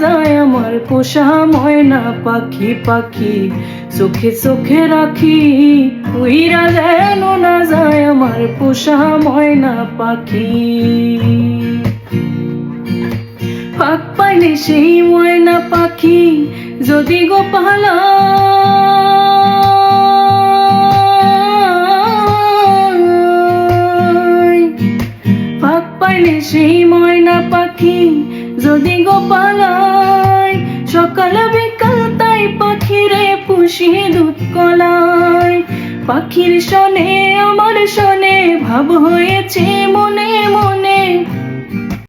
যায় আমার পোষা ময়না পাখি পাখি। চোখে চোখে রাখি, উইরা যেন না যায় আমার পোষা ময়না পাখি। পাক পাইলে সেই ময়না পাখি যদি গোপালা। পাইলে সেই ময়না পুষি দুধ কলায়। পাখির শোনে আমার শোনে ভাব হয়েছে মনে।